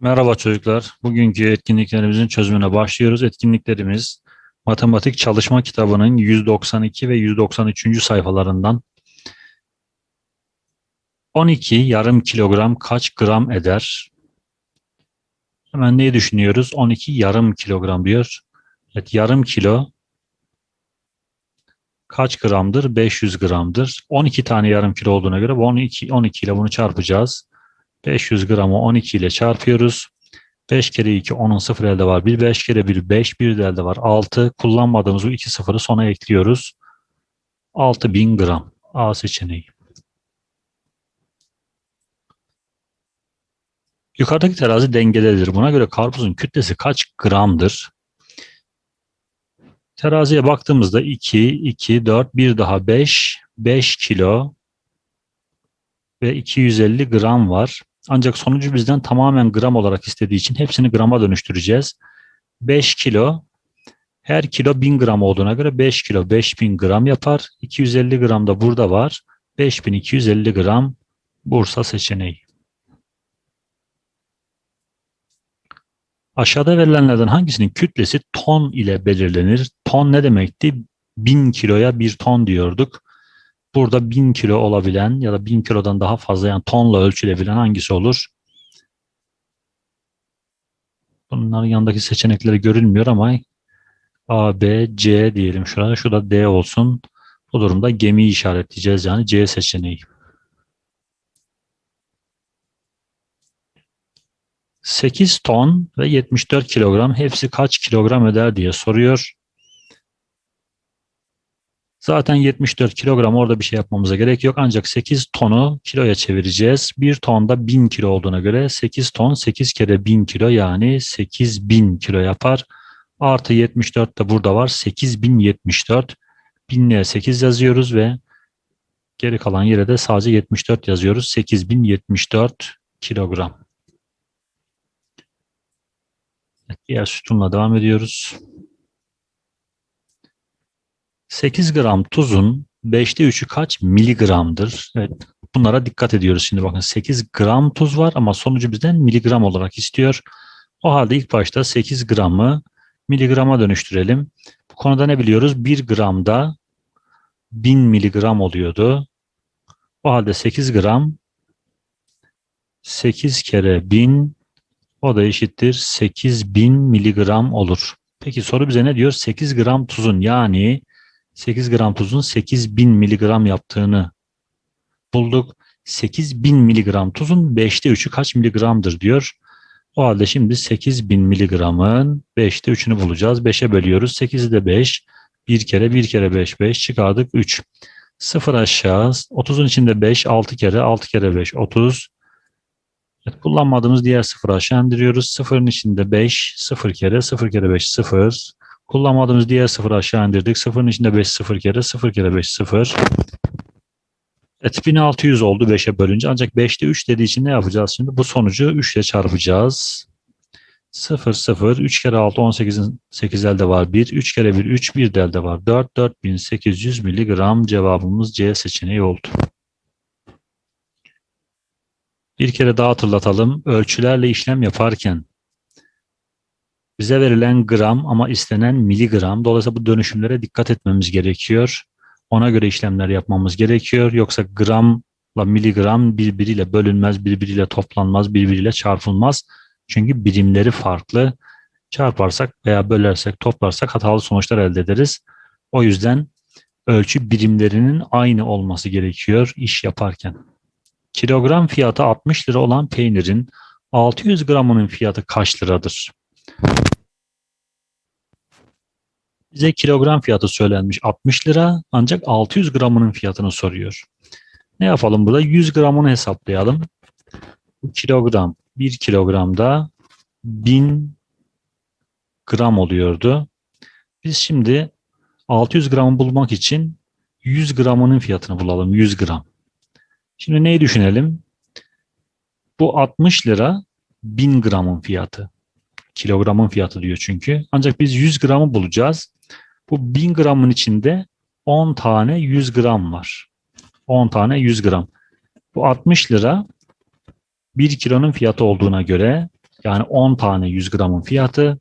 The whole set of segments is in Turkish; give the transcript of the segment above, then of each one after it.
Merhaba çocuklar. Bugünkü etkinliklerimizin çözümüne başlıyoruz. Etkinliklerimiz matematik çalışma kitabının 192 ve 193. sayfalarından 12 yarım kilogram kaç gram eder? Hemen neyi düşünüyoruz? 12 yarım kilogram diyor. Evet, yarım kilo kaç gramdır? 500 gramdır. 12 tane yarım kilo olduğuna göre bu 12, 12 ile bunu çarpacağız. 500 gramı 12 ile çarpıyoruz. 5 kere 2 10'un 0 elde var. 1 5 kere 1 5 1 de elde var. 6 kullanmadığımız bu 2 sıfırı sona ekliyoruz. 6000 gram. A seçeneği. Yukarıdaki terazi dengededir. Buna göre karpuzun kütlesi kaç gramdır? Teraziye baktığımızda 2, 2, 4, 1 daha 5, 5 kilo ve 250 gram var. Ancak sonucu bizden tamamen gram olarak istediği için hepsini grama dönüştüreceğiz. 5 kilo her kilo 1000 gram olduğuna göre 5 kilo 5000 gram yapar. 250 gram da burada var. 5250 gram Bursa seçeneği. Aşağıda verilenlerden hangisinin kütlesi ton ile belirlenir? Ton ne demekti? 1000 kiloya 1 ton diyorduk. Burada 1000 kilo olabilen ya da 1000 kilodan daha fazla yani tonla ölçülebilen hangisi olur? Bunların yanındaki seçenekleri görünmüyor ama A, B, C diyelim şurada. Şurada D olsun. Bu durumda gemiyi işaretleyeceğiz yani C seçeneği. 8 ton ve 74 kilogram hepsi kaç kilogram eder diye soruyor. Zaten 74 kilogram orada bir şey yapmamıza gerek yok. Ancak 8 tonu kiloya çevireceğiz. 1 ton da 1000 kilo olduğuna göre 8 ton 8 kere 1000 kilo yani 8000 kilo yapar. Artı 74 de burada var. 8074. 1000'liğe 8 yazıyoruz ve geri kalan yere de sadece 74 yazıyoruz. 8074 kilogram. Diğer sütunla devam ediyoruz. 8 gram tuzun 5'te 3'ü kaç miligramdır? Evet, bunlara dikkat ediyoruz şimdi bakın 8 gram tuz var ama sonucu bizden miligram olarak istiyor. O halde ilk başta 8 gramı miligrama dönüştürelim. Bu konuda ne biliyoruz? 1 gramda 1000 miligram oluyordu. O halde 8 gram 8 kere 1000 o da eşittir 8000 miligram olur. Peki soru bize ne diyor? 8 gram tuzun yani 8 gram tuzun 8000 miligram yaptığını bulduk. 8000 miligram tuzun 5'te 3'ü kaç miligramdır diyor. O halde şimdi 8000 miligramın 5'te 3'ünü bulacağız. 5'e bölüyoruz. 8'i de 5. 1 kere 1 kere 5 5 çıkardık 3. 0 aşağı 30'un içinde 5 6 kere 6 kere 5 30. Evet, kullanmadığımız diğer sıfırı aşağı indiriyoruz. Sıfırın içinde 5 0 kere 0 kere 5 0. Kullanmadığımız diğer sıfırı aşağı indirdik. Sıfırın içinde 5 0 kere 0 kere 5 0. Evet 1600 oldu 5'e bölünce. Ancak 5'te 3 dediği için ne yapacağız şimdi? Bu sonucu 3 ile çarpacağız. 0 0 3 kere 6 18'in 8 elde var 1. 3 kere 1 3 1 de elde var 4. 4800 miligram cevabımız C seçeneği oldu. Bir kere daha hatırlatalım. Ölçülerle işlem yaparken bize verilen gram ama istenen miligram. Dolayısıyla bu dönüşümlere dikkat etmemiz gerekiyor. Ona göre işlemler yapmamız gerekiyor. Yoksa gramla miligram birbiriyle bölünmez, birbiriyle toplanmaz, birbiriyle çarpılmaz. Çünkü birimleri farklı. Çarparsak veya bölersek, toplarsak hatalı sonuçlar elde ederiz. O yüzden ölçü birimlerinin aynı olması gerekiyor iş yaparken. Kilogram fiyatı 60 lira olan peynirin 600 gramının fiyatı kaç liradır? Bize kilogram fiyatı söylenmiş 60 lira ancak 600 gramının fiyatını soruyor. Ne yapalım burada? 100 gramını hesaplayalım. Bu kilogram 1 kilogramda 1000 gram oluyordu. Biz şimdi 600 gramı bulmak için 100 gramının fiyatını bulalım. 100 gram. Şimdi neyi düşünelim? Bu 60 lira 1000 gramın fiyatı. Kilogramın fiyatı diyor çünkü. Ancak biz 100 gramı bulacağız. Bu 1000 gramın içinde 10 tane 100 gram var. 10 tane 100 gram. Bu 60 lira 1 kilonun fiyatı olduğuna göre Yani 10 tane 100 gramın fiyatı.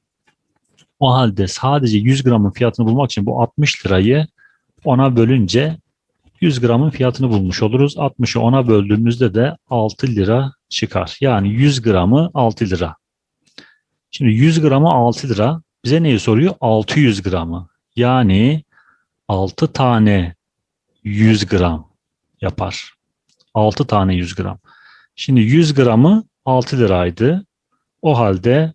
O halde sadece 100 gramın fiyatını bulmak için bu 60 lirayı 10'a bölünce 100 gramın fiyatını bulmuş oluruz. 60'ı 10'a böldüğümüzde de 6 lira çıkar. Yani 100 gramı 6 lira. Şimdi 100 gramı 6 lira. Bize neyi soruyor? 600 gramı. Yani 6 tane 100 gram yapar. 6 tane 100 gram. Şimdi 100 gramı 6 liraydı. O halde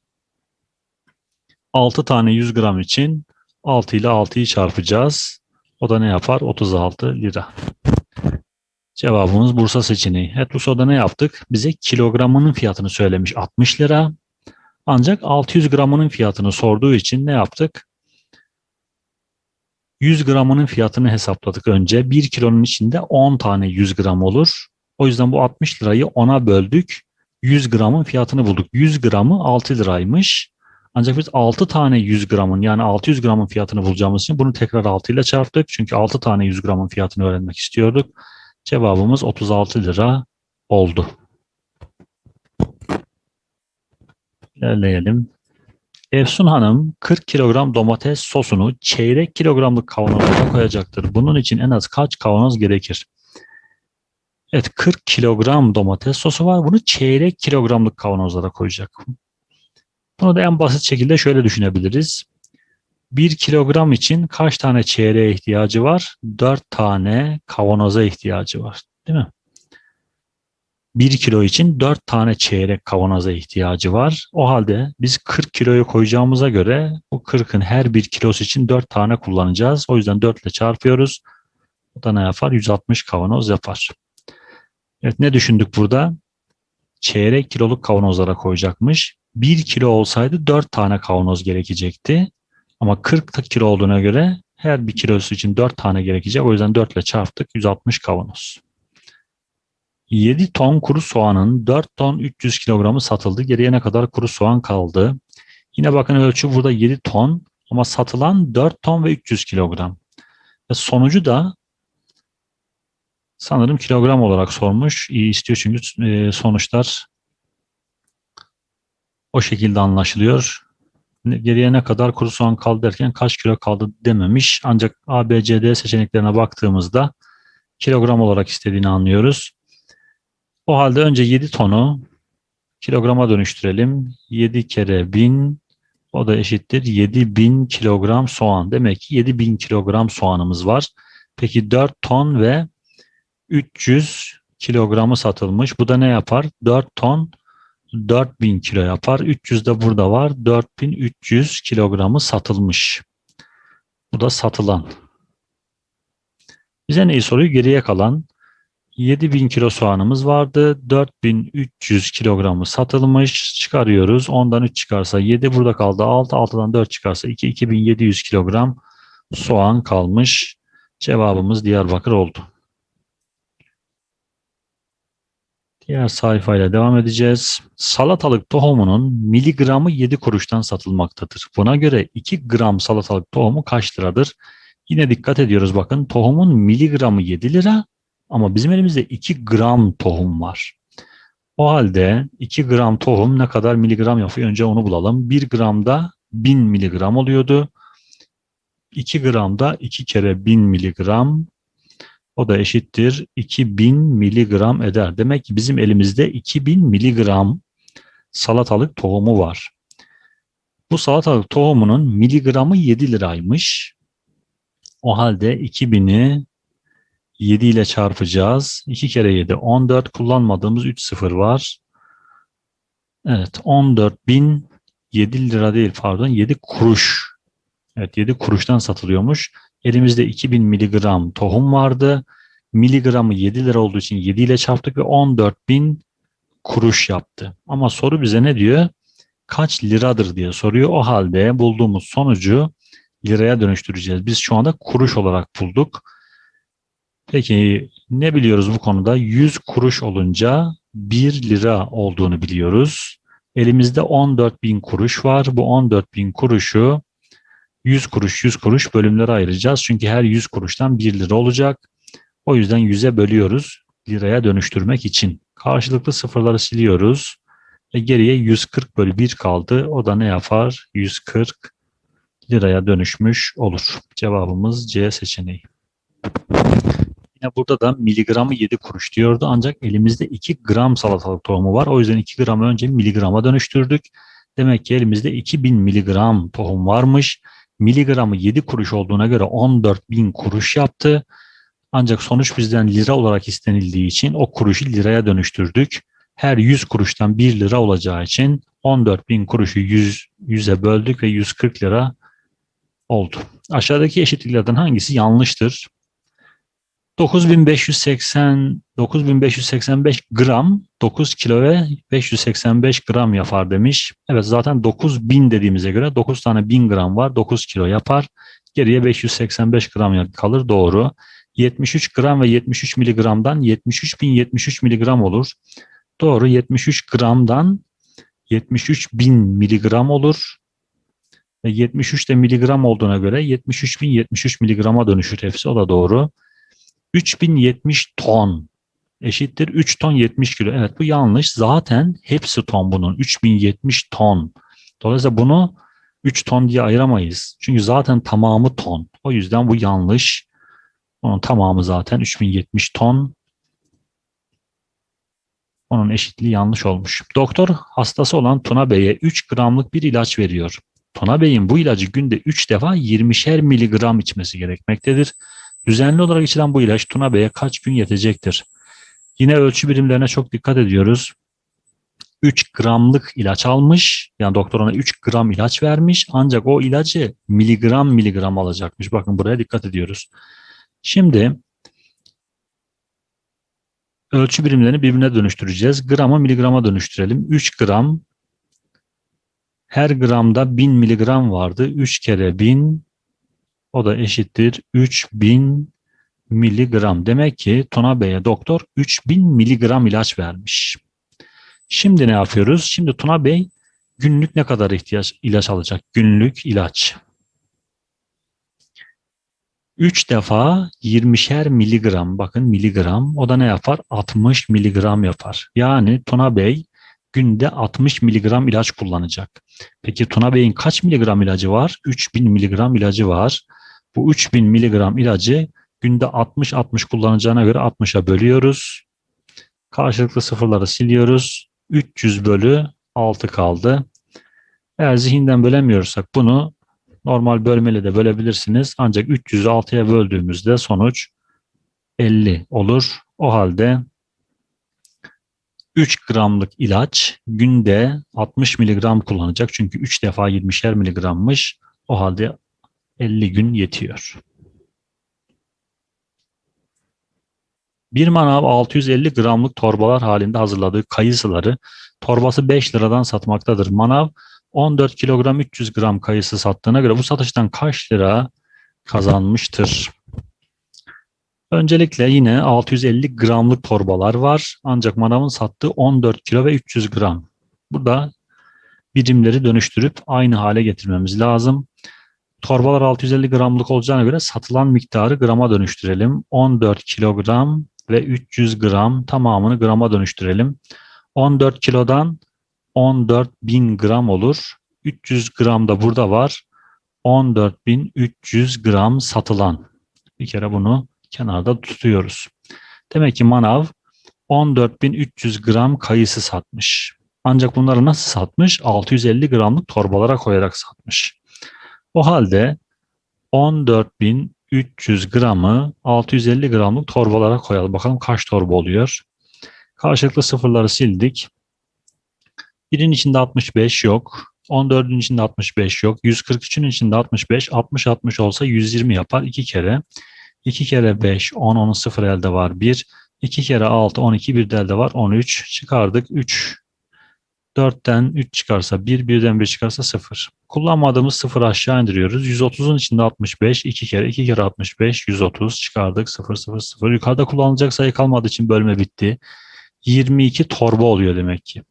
6 tane 100 gram için 6 ile 6'yı çarpacağız. O da ne yapar? 36 lira. Cevabımız Bursa seçeneği. Soruda ne yaptık? Bize kilogramının fiyatını söylemiş 60 lira. Ancak 600 gramının fiyatını sorduğu için ne yaptık? 100 gramının fiyatını hesapladık önce. 1 kilonun içinde 10 tane 100 gram olur. O yüzden bu 60 lirayı 10'a böldük. 100 gramın fiyatını bulduk. 100 gramı 6 liraymış. Ancak biz 6 tane 100 gramın yani 600 gramın fiyatını bulacağımız için bunu tekrar 6 ile çarptık. Çünkü 6 tane 100 gramın fiyatını öğrenmek istiyorduk. Cevabımız 36 lira oldu. İlerleyelim. Efsun Hanım 40 kilogram domates sosunu çeyrek kilogramlık kavanoza koyacaktır. Bunun için en az kaç kavanoz gerekir? Evet 40 kilogram domates sosu var. Bunu çeyrek kilogramlık kavanozlara koyacak. Bunu da en basit şekilde şöyle düşünebiliriz. 1 kilogram için kaç tane çeyreğe ihtiyacı var? 4 tane kavanoza ihtiyacı var. Değil mi? 1 kilo için 4 tane çeyrek kavanoza ihtiyacı var. O halde biz 40 kiloyu koyacağımıza göre bu 40'ın her bir kilosu için 4 tane kullanacağız. O yüzden 4 ile çarpıyoruz. O da ne yapar? 160 kavanoz yapar. Evet ne düşündük burada? Çeyrek kiloluk kavanozlara koyacakmış. 1 kilo olsaydı 4 tane kavanoz gerekecekti. Ama 40 kilo olduğuna göre her bir kilosu için 4 tane gerekecek. O yüzden 4 ile çarptık 160 kavanoz. 7 ton kuru soğanın 4 ton 300 kilogramı satıldı. Geriye ne kadar kuru soğan kaldı? Yine bakın ölçü burada 7 ton ama satılan 4 ton ve 300 kilogram. Ve sonucu da sanırım kilogram olarak sormuş. İyi istiyor çünkü e, sonuçlar o şekilde anlaşılıyor. Geriye ne kadar kuru soğan kaldı derken kaç kilo kaldı dememiş. Ancak A, B, C, D seçeneklerine baktığımızda kilogram olarak istediğini anlıyoruz. O halde önce 7 tonu kilograma dönüştürelim. 7 kere 1000 o da eşittir 7000 kilogram soğan. Demek ki 7000 kilogram soğanımız var. Peki 4 ton ve 300 kilogramı satılmış. Bu da ne yapar? 4 ton 4000 kilo yapar. 300 de burada var. 4300 kilogramı satılmış. Bu da satılan. Bize neyi soruyor? Geriye kalan 7000 kilo soğanımız vardı. 4300 kilogramı satılmış. Çıkarıyoruz. Ondan 3 çıkarsa 7 burada kaldı. 6 6'dan 4 çıkarsa 2 2700 kilogram soğan kalmış. Cevabımız Diyarbakır oldu. Diğer sayfayla devam edeceğiz. Salatalık tohumunun miligramı 7 kuruştan satılmaktadır. Buna göre 2 gram salatalık tohumu kaç liradır? Yine dikkat ediyoruz bakın tohumun miligramı 7 lira ama bizim elimizde 2 gram tohum var. O halde 2 gram tohum ne kadar miligram yapıyor? Önce onu bulalım. 1 gramda 1000 miligram oluyordu. 2 gramda 2 kere 1000 miligram o da eşittir 2000 miligram eder. Demek ki bizim elimizde 2000 miligram salatalık tohumu var. Bu salatalık tohumunun miligramı 7 liraymış. O halde 2000'i 7 ile çarpacağız. 2 kere 7 14 kullanmadığımız 3 sıfır var. Evet 14.000 7 lira değil pardon 7 kuruş. Evet 7 kuruştan satılıyormuş. Elimizde 2000 miligram tohum vardı. Miligramı 7 lira olduğu için 7 ile çarptık ve 14.000 kuruş yaptı. Ama soru bize ne diyor? Kaç liradır diye soruyor. O halde bulduğumuz sonucu liraya dönüştüreceğiz. Biz şu anda kuruş olarak bulduk. Peki ne biliyoruz bu konuda? 100 kuruş olunca 1 lira olduğunu biliyoruz. Elimizde 14 bin kuruş var. Bu 14 bin kuruşu 100 kuruş 100 kuruş bölümlere ayıracağız. Çünkü her 100 kuruştan 1 lira olacak. O yüzden 100'e bölüyoruz liraya dönüştürmek için. Karşılıklı sıfırları siliyoruz. E geriye 140 bölü 1 kaldı. O da ne yapar? 140 liraya dönüşmüş olur. Cevabımız C seçeneği. Yine burada da miligramı 7 kuruş diyordu ancak elimizde 2 gram salatalık tohumu var. O yüzden 2 gramı önce miligrama dönüştürdük. Demek ki elimizde 2000 miligram tohum varmış. Miligramı 7 kuruş olduğuna göre 14 bin kuruş yaptı. Ancak sonuç bizden lira olarak istenildiği için o kuruşu liraya dönüştürdük. Her 100 kuruştan 1 lira olacağı için 14 bin kuruşu 100, 100'e böldük ve 140 lira oldu. Aşağıdaki eşitliklerden hangisi yanlıştır? 9580 9585 gram 9 kilo ve 585 gram yapar demiş. Evet zaten 9000 dediğimize göre 9 tane 1000 gram var 9 kilo yapar. Geriye 585 gram kalır doğru. 73 gram ve 73 miligramdan 73.073 miligram olur. Doğru 73 gramdan 73.000 miligram olur. Ve 73 de miligram olduğuna göre 73.073 miligrama dönüşür hepsi o da doğru. 3070 ton eşittir 3 ton 70 kilo. Evet bu yanlış. Zaten hepsi ton bunun. 3070 ton. Dolayısıyla bunu 3 ton diye ayıramayız. Çünkü zaten tamamı ton. O yüzden bu yanlış. Onun tamamı zaten 3070 ton. Onun eşitliği yanlış olmuş. Doktor hastası olan Tuna Bey'e 3 gramlık bir ilaç veriyor. Tuna Bey'in bu ilacı günde 3 defa 20'şer miligram içmesi gerekmektedir. Düzenli olarak içilen bu ilaç Tuna Bey'e kaç gün yetecektir? Yine ölçü birimlerine çok dikkat ediyoruz. 3 gramlık ilaç almış. Yani doktor ona 3 gram ilaç vermiş. Ancak o ilacı miligram miligram alacakmış. Bakın buraya dikkat ediyoruz. Şimdi ölçü birimlerini birbirine dönüştüreceğiz. Grama miligrama dönüştürelim. 3 gram her gramda 1000 miligram vardı. 3 kere 1000 o da eşittir 3000 miligram. Demek ki Tuna Bey'e doktor 3000 miligram ilaç vermiş. Şimdi ne yapıyoruz? Şimdi Tuna Bey günlük ne kadar ihtiyaç ilaç alacak? Günlük ilaç. 3 defa 20'şer miligram bakın miligram o da ne yapar? 60 miligram yapar. Yani Tuna Bey günde 60 miligram ilaç kullanacak. Peki Tuna Bey'in kaç miligram ilacı var? 3000 miligram ilacı var. Bu 3000 miligram ilacı günde 60-60 kullanacağına göre 60'a bölüyoruz. Karşılıklı sıfırları siliyoruz. 300 bölü 6 kaldı. Eğer zihinden bölemiyorsak bunu normal bölmeli de bölebilirsiniz. Ancak 300'ü 6'ya böldüğümüzde sonuç 50 olur. O halde 3 gramlık ilaç günde 60 miligram kullanacak. Çünkü 3 defa 20'şer miligrammış. O halde 50 gün yetiyor. Bir manav 650 gramlık torbalar halinde hazırladığı kayısıları torbası 5 liradan satmaktadır. Manav 14 kilogram 300 gram kayısı sattığına göre bu satıştan kaç lira kazanmıştır? Öncelikle yine 650 gramlık torbalar var. Ancak manavın sattığı 14 kilo ve 300 gram. Burada birimleri dönüştürüp aynı hale getirmemiz lazım. Torbalar 650 gramlık olacağına göre satılan miktarı grama dönüştürelim. 14 kilogram ve 300 gram tamamını grama dönüştürelim. 14 kilodan 14 bin gram olur. 300 gram da burada var. 14.300 gram satılan. Bir kere bunu kenarda tutuyoruz. Demek ki manav 14.300 gram kayısı satmış. Ancak bunları nasıl satmış? 650 gramlık torbalara koyarak satmış. O halde 14.300 gramı 650 gramlık torbalara koyalım. Bakalım kaç torba oluyor. Karşılıklı sıfırları sildik. Birin içinde 65 yok. 14'ün içinde 65 yok. 143'ün içinde 65. 60-60 olsa 120 yapar. 2 kere. 2 kere 5, 10, 10'un 0 elde var 1. 2 kere 6, 12, bir de elde var 13. Çıkardık 3. 4'ten 3 çıkarsa 1, 1'den 1 çıkarsa 0. Kullanmadığımız 0 aşağı indiriyoruz. 130'un içinde 65, 2 kere 2 kere 65, 130 çıkardık 0, 0, 0. Yukarıda kullanılacak sayı kalmadığı için bölme bitti. 22 torba oluyor demek ki.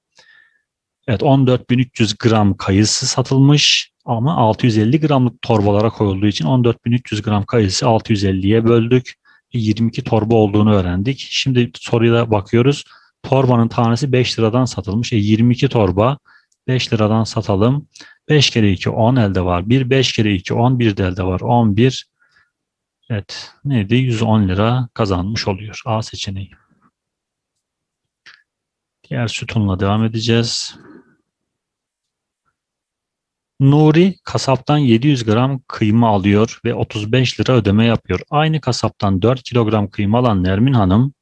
Evet 14.300 gram kayısı satılmış ama 650 gramlık torbalara koyulduğu için 14.300 gram kayısı 650'ye böldük. 22 torba olduğunu öğrendik. Şimdi soruya bakıyoruz. Torbanın tanesi 5 liradan satılmış. E 22 torba 5 liradan satalım. 5 kere 2 10 elde var. 1 5 kere 2 11 de elde var. 11 Evet neydi? 110 lira kazanmış oluyor. A seçeneği. Diğer sütunla devam edeceğiz. Nuri kasaptan 700 gram kıyma alıyor ve 35 lira ödeme yapıyor. Aynı kasaptan 4 kilogram kıyma alan Nermin Hanım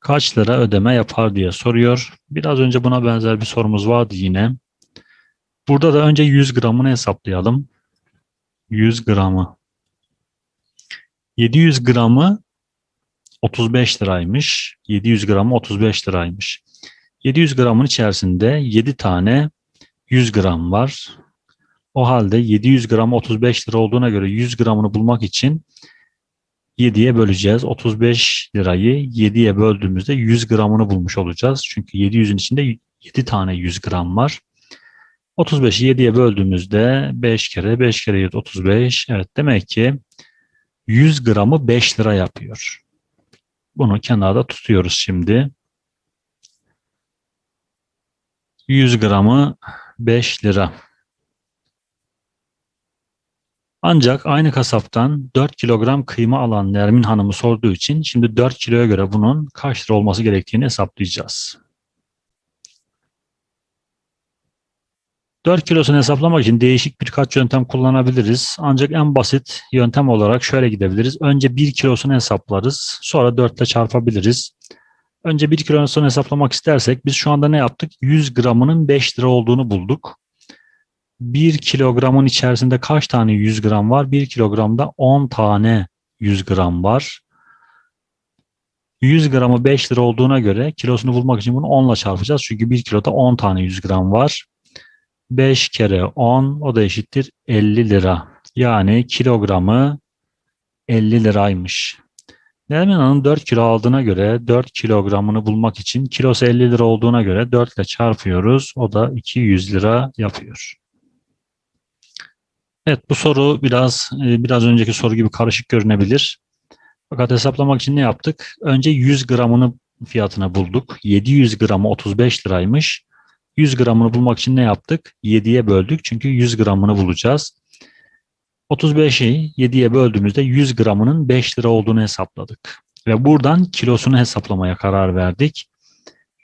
kaç lira ödeme yapar diye soruyor. Biraz önce buna benzer bir sorumuz vardı yine. Burada da önce 100 gramını hesaplayalım. 100 gramı. 700 gramı 35 liraymış. 700 gramı 35 liraymış. 700 gramın içerisinde 7 tane 100 gram var. O halde 700 gram 35 lira olduğuna göre 100 gramını bulmak için 7'ye böleceğiz. 35 lirayı 7'ye böldüğümüzde 100 gramını bulmuş olacağız. Çünkü 700'ün içinde 7 tane 100 gram var. 35'i 7'ye böldüğümüzde 5 kere 5 kere 7 35. Evet demek ki 100 gramı 5 lira yapıyor. Bunu kenarda tutuyoruz şimdi. 100 gramı 5 lira. Ancak aynı kasaptan 4 kilogram kıyma alan Nermin Hanım'ı sorduğu için şimdi 4 kiloya göre bunun kaç lira olması gerektiğini hesaplayacağız. 4 kilosunu hesaplamak için değişik birkaç yöntem kullanabiliriz. Ancak en basit yöntem olarak şöyle gidebiliriz. Önce 1 kilosunu hesaplarız. Sonra 4 ile çarpabiliriz. Önce 1 kilosunu hesaplamak istersek biz şu anda ne yaptık? 100 gramının 5 lira olduğunu bulduk. 1 kilogramın içerisinde kaç tane 100 gram var? 1 kilogramda 10 tane 100 gram var. 100 gramı 5 lira olduğuna göre kilosunu bulmak için bunu 10 ile çarpacağız. Çünkü 1 kiloda 10 tane 100 gram var. 5 kere 10 o da eşittir 50 lira. Yani kilogramı 50 liraymış. Nermin Hanım 4 kilo aldığına göre 4 kilogramını bulmak için kilosu 50 lira olduğuna göre 4 ile çarpıyoruz. O da 200 lira yapıyor. Evet bu soru biraz e, biraz önceki soru gibi karışık görünebilir. Fakat hesaplamak için ne yaptık? Önce 100 gramını fiyatına bulduk. 700 gramı 35 liraymış. 100 gramını bulmak için ne yaptık? 7'ye böldük çünkü 100 gramını bulacağız. 35'i 7'ye böldüğümüzde 100 gramının 5 lira olduğunu hesapladık. Ve buradan kilosunu hesaplamaya karar verdik.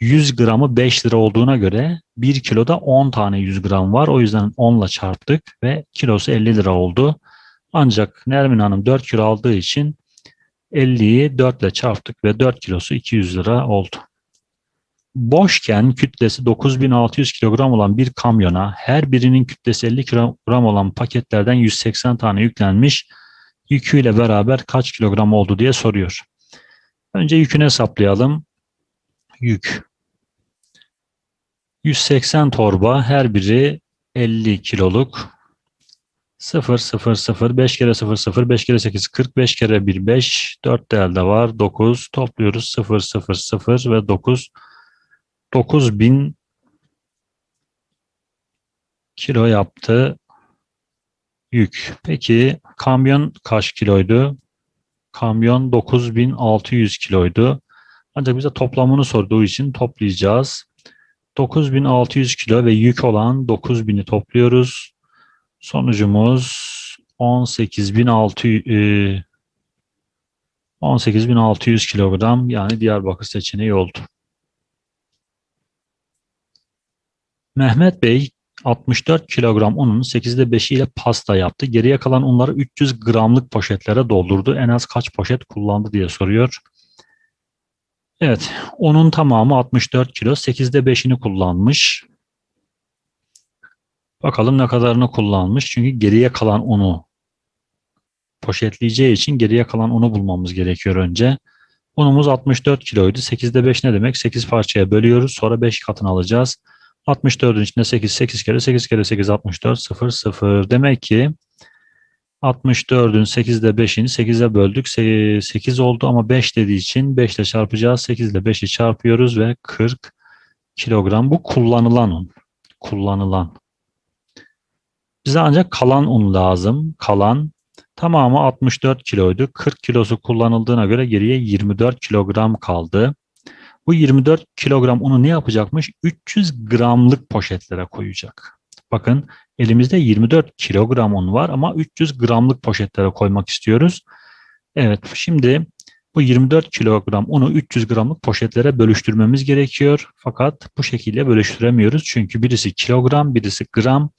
100 gramı 5 lira olduğuna göre 1 kiloda 10 tane 100 gram var. O yüzden 10 ile çarptık ve kilosu 50 lira oldu. Ancak Nermin Hanım 4 kilo aldığı için 50'yi 4 ile çarptık ve 4 kilosu 200 lira oldu. Boşken kütlesi 9600 kilogram olan bir kamyona her birinin kütlesi 50 kilogram olan paketlerden 180 tane yüklenmiş. Yüküyle beraber kaç kilogram oldu diye soruyor. Önce yükünü hesaplayalım. Yük. 180 torba her biri 50 kiloluk. 0 0 0 5 kere 0 0 5 kere 8 40 5 kere 1 5 4 de var 9 topluyoruz 0 0 0 ve 9 9000 kilo yaptı yük. Peki kamyon kaç kiloydu? Kamyon 9600 kiloydu. Ancak bize toplamını sorduğu için toplayacağız. 9600 kilo ve yük olan 9000'i topluyoruz. Sonucumuz 18600 18600 kilogram yani Diyarbakır seçeneği oldu. Mehmet Bey 64 kilogram unun 8'de 5'i ile pasta yaptı. Geriye kalan unları 300 gramlık poşetlere doldurdu. En az kaç poşet kullandı diye soruyor. Evet, unun tamamı 64 kilo. 8'de 5'ini kullanmış. Bakalım ne kadarını kullanmış. Çünkü geriye kalan unu poşetleyeceği için geriye kalan unu bulmamız gerekiyor önce. Unumuz 64 kiloydu. 8'de 5 ne demek? 8 parçaya bölüyoruz. Sonra 5 katını alacağız. 64'ün içinde 8, 8 kere 8 kere 8 64 0 0. Demek ki 64'ün 8'de 5'ini 8'e böldük. 8 oldu ama 5 dediği için 5 ile çarpacağız. 8 ile 5'i çarpıyoruz ve 40 kilogram. Bu kullanılan un. Kullanılan. Bize ancak kalan un lazım. Kalan tamamı 64 kiloydu. 40 kilosu kullanıldığına göre geriye 24 kilogram kaldı. Bu 24 kilogram unu ne yapacakmış? 300 gramlık poşetlere koyacak. Bakın elimizde 24 kilogram un var ama 300 gramlık poşetlere koymak istiyoruz. Evet şimdi bu 24 kilogram unu 300 gramlık poşetlere bölüştürmemiz gerekiyor. Fakat bu şekilde bölüştüremiyoruz. Çünkü birisi kilogram, birisi gram.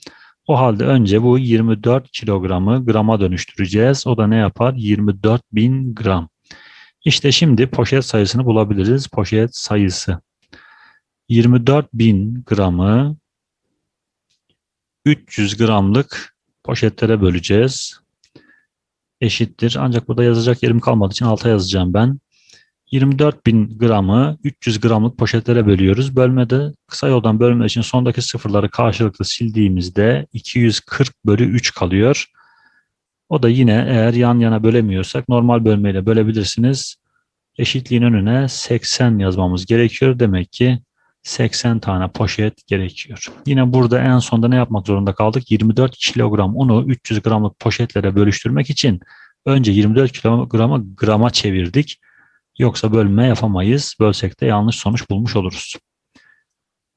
O halde önce bu 24 kilogramı grama dönüştüreceğiz. O da ne yapar? 24 bin gram. İşte şimdi poşet sayısını bulabiliriz. Poşet sayısı. 24 bin gramı 300 gramlık poşetlere böleceğiz eşittir. Ancak burada yazacak yerim kalmadığı için alta yazacağım ben. 24 bin gramı 300 gramlık poşetlere bölüyoruz. Bölmede kısa yoldan bölme için sondaki sıfırları karşılıklı sildiğimizde 240 bölü 3 kalıyor. O da yine eğer yan yana bölemiyorsak normal bölmeyle bölebilirsiniz. Eşitliğin önüne 80 yazmamız gerekiyor. Demek ki 80 tane poşet gerekiyor. Yine burada en sonda ne yapmak zorunda kaldık? 24 kilogram unu 300 gramlık poşetlere bölüştürmek için önce 24 kilogramı grama çevirdik. Yoksa bölme yapamayız. Bölsek de yanlış sonuç bulmuş oluruz.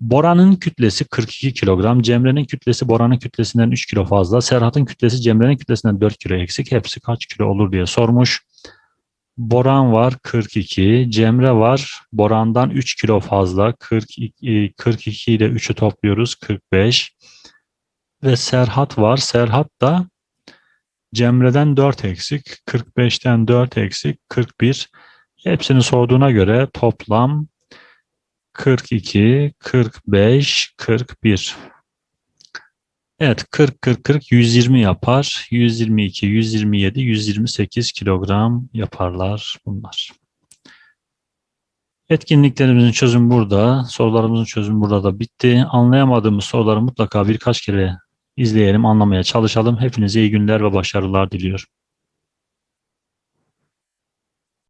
Boranın kütlesi 42 kilogram. Cemre'nin kütlesi Boran'ın kütlesinden 3 kilo fazla. Serhat'ın kütlesi Cemre'nin kütlesinden 4 kilo eksik. Hepsi kaç kilo olur diye sormuş. Boran var 42. Cemre var. Boran'dan 3 kilo fazla. 42, 42 ile 3'ü topluyoruz. 45. Ve Serhat var. Serhat da Cemre'den 4 eksik. 45'ten 4 eksik. 41. Hepsini sorduğuna göre toplam 42, 45, 41. Evet 40 40 40 120 yapar. 122, 127, 128 kilogram yaparlar bunlar. Etkinliklerimizin çözümü burada. Sorularımızın çözümü burada da bitti. Anlayamadığımız soruları mutlaka birkaç kere izleyelim, anlamaya çalışalım. Hepinize iyi günler ve başarılar diliyorum.